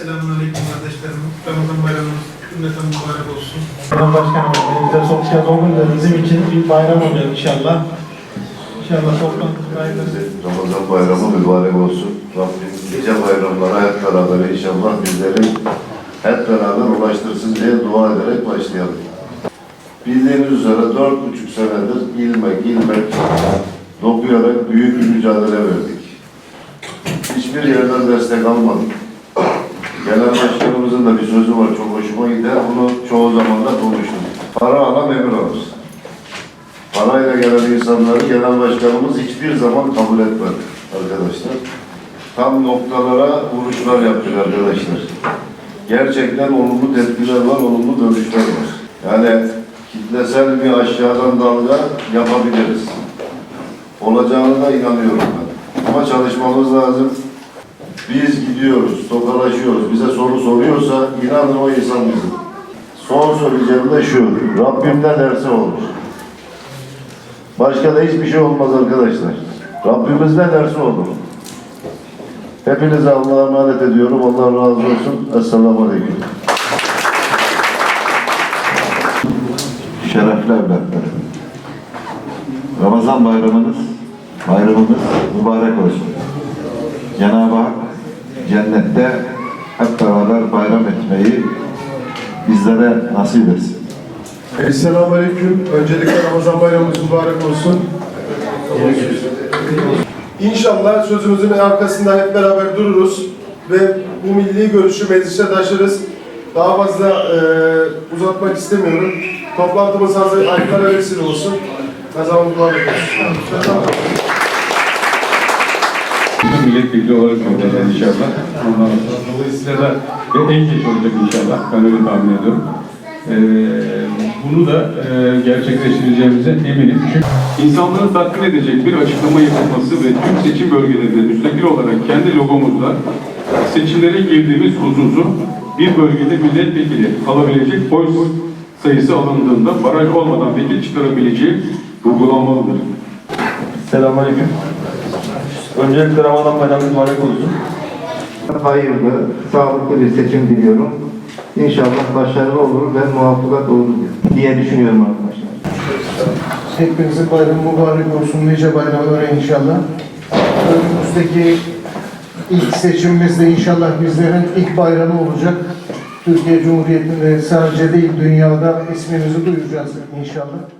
Selamünaleyküm kardeşlerim. Ramazan bayramınız cümleten mübarek olsun. Sayın Başkanım, elimizde sosyal olunca bizim için bir bayram oluyor inşallah. İnşallah toplantı hayırlısı. Ramazan bayramı mübarek olsun. Rabbim nice bayramlara hep beraber inşallah bizleri hep beraber ulaştırsın diye dua ederek başlayalım. Bildiğiniz üzere dört buçuk senedir ilmek ilmek dokuyarak büyük bir mücadele verdik. Hiçbir yerden destek almadık. Genel başkanımızın da bir sözü var çok hoşuma gider. Bunu çoğu zaman da konuştum. Para alan emir alır. Parayla gelen insanları genel başkanımız hiçbir zaman kabul etmedi arkadaşlar. Tam noktalara vuruşlar yaptık arkadaşlar. Gerçekten olumlu tepkiler var, olumlu dönüşler var. Yani kitlesel bir aşağıdan dalga yapabiliriz. Olacağına da inanıyorum ben. Ama çalışmamız lazım. Biz gidiyoruz, tokalaşıyoruz. Bize soru soruyorsa inanın o insan bizim. Son söyleyeceğim de şu. Rabbim ne derse olur. Başka da hiçbir şey olmaz arkadaşlar. Rabbimiz ne derse olur. Hepinize Allah'a emanet ediyorum. Allah razı olsun. Esselamu Aleyküm. Şerefli evlatlarım. Ramazan bayramınız, bayramımız mübarek olsun. Cenab-ı Hak cennette hep beraber bayram etmeyi bizlere nasip etsin. Esselamu Aleyküm. Öncelikle Ramazan bayramımız mübarek olsun. İnşallah sözümüzün arkasında hep beraber dururuz ve bu milli görüşü meclise taşırız. Daha fazla e, uzatmak istemiyorum. Toplantımız hazır, ayaklara vesile olsun. Kazanımız olsun. Milletvekili olarak göndereceğiz inşallah. Ondan sonra dolayısıyla da ve en geç olacak inşallah. Ben öyle tahmin ediyorum. Ee, bunu da e, gerçekleştireceğimize eminim. Çünkü insanları tatmin edecek bir açıklama yapılması ve tüm seçim bölgelerinde müstakil olarak kendi logomuzla seçimlere girdiğimiz hususu bir bölgede milletvekili alabilecek oy sayısı alındığında baraj olmadan vekil çıkarabileceği vurgulanmalıdır. Selamünaleyküm. Öncelikle Ramazan bayramı mübarek olsun. Hayırlı, sağlıklı bir seçim diliyorum. İnşallah başarılı olur ve muvaffak olur diye düşünüyorum arkadaşlar. Hepinizin bayramı mübarek olsun. Nice bayramlara inşallah. Önümüzdeki ilk seçimimiz de inşallah bizlerin ilk bayramı olacak. Türkiye Cumhuriyeti'nde sadece değil dünyada ismimizi duyuracağız inşallah.